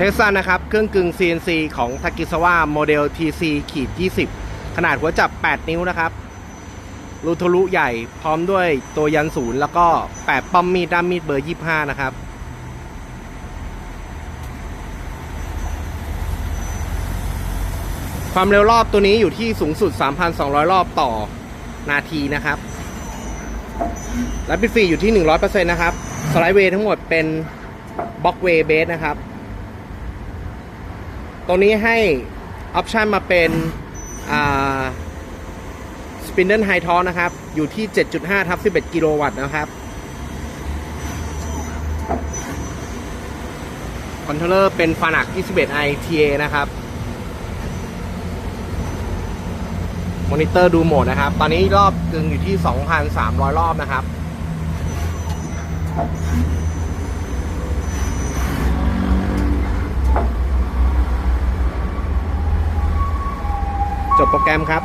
เทสซันนะครับ เครื่องกึ่ง CNC ของทากิ s าว a โมเดล TC ขีด20 ขนาดหัวจับ 8 นิ้วนะครับ รูทะลุใหญ่พร้อมด้วยตัวยันศูนย์แล้วก็ 8ป้อมมีดด้ามมีดเบอร์ 25 นะครับ ความเร็วรอบตัวนี้อยู่ที่สูงสุด 3,200 รอบต่อนาทีนะครับและปิดฟรีอยู่ที่ 100%นะครับ สไลด์เวย์ทั้งหมดเป็นบล็อกเวย์เบสนะครับ ตรงนี้ให้ออปชันมาเป็นสปินเดิลไฮทอนะครับ อยู่ที่ 7.5 ทับ 11 กิโลวัตต์นะครับคอนโทรลเลอร์เป็นฟานัก 21i TA นะครับ มอนิเตอร์ดูโหมดนะครับ ตอนนี้รอบกึงอยู่ที่ 2,300 รอบนะครับ จบโปรแกรมครับ